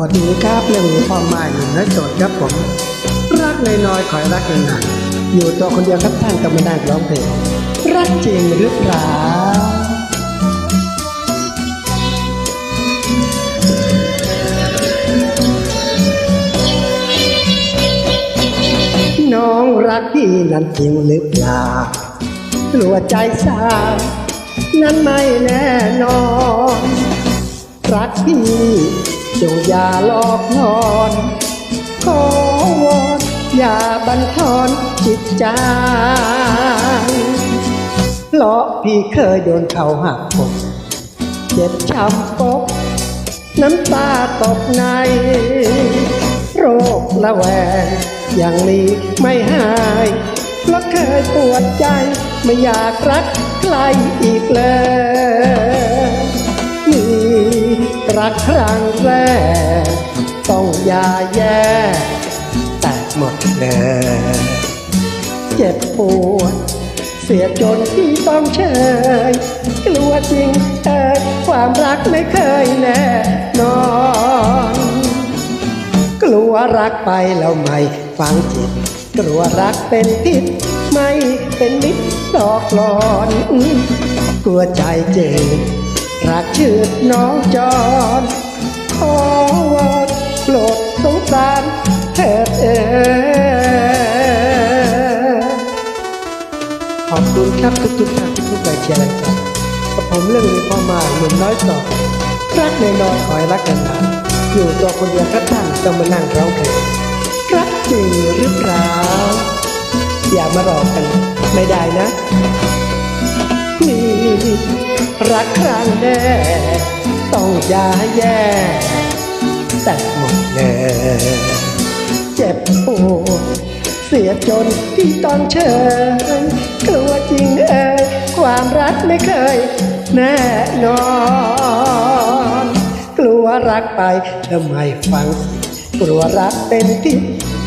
วัสดีครับเรื่องนี้พ่อไม้หนุ่มและโจทย์ครับผม รักน้อยๆคอยรักนานๆอยู่ตัวคนเดียวครับท่านก็ไม่ได้ร้องเพลงรักจริงหรือเปล่าน้องรักพี่นั้นจริงหรือเปล่ากลัวใจสาวนั้นไม่แน่นอน รักพี่ จงอย่าหลอกลอน ขอวอนอย่าบันทอนจิตใจเพราะพี่เคยโดนเขาหักอกเจ็บช้ำปกน้ำตาตกใน โรคละแวงยังมีไม่หายเพราะเคยปวดใจไม่อยากรักใครอีกเลย ครั้งแรก ต้องอยาแย่แตกหมดเลย เจ็บปวด เสียจนที่ต้องเชยกลัวจริงเอ่ยความรักไม่เคยแน่นอน กลัวรักไปแล้วไม่ฟังจิต กลัวรักเป็นพิษไม่เป็นมิตรดอกหลอน กลัวใจเจ็บ รักชืดน้องจอนขอวอนโปรดสงสารเถิดเอ่ยขอบคุณครับทุกทุกๆท่านทุกๆใบเชียร์แรงใจกับผมเรื่องนี้พ่อมาหนุ่มน้อยต่อรักในน้อยๆขอให้รักกันนานอยู่ตัวคนเดียวครับท่านต้องมานั่งร้องเพลงรักจริงหรือเปล่าอย่ามารอกัน ไม่ได้นะนี่ รักครั้งแน่ต้องอยาแย่แต่หมดเลยเจ็บปวดเสียจนที่ต้องเชยกลัวจริงเอ่ยความรักไม่เคยแน่นอน กลัวรักไปแล้วไมฟังกลัวรักเป็นพิษ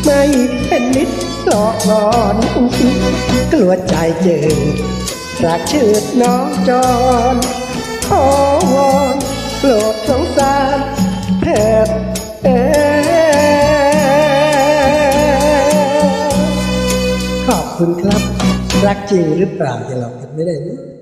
ไม่เป็นมิตรหลอกหลอนกลัวใจเจอ รักชื่อน้องจอนขอวอนโปรดสงสารเถิดเอ่ยขอบคุณครับ รักจริงหรือเปล่าจะหลอกกันไม่ได้นะ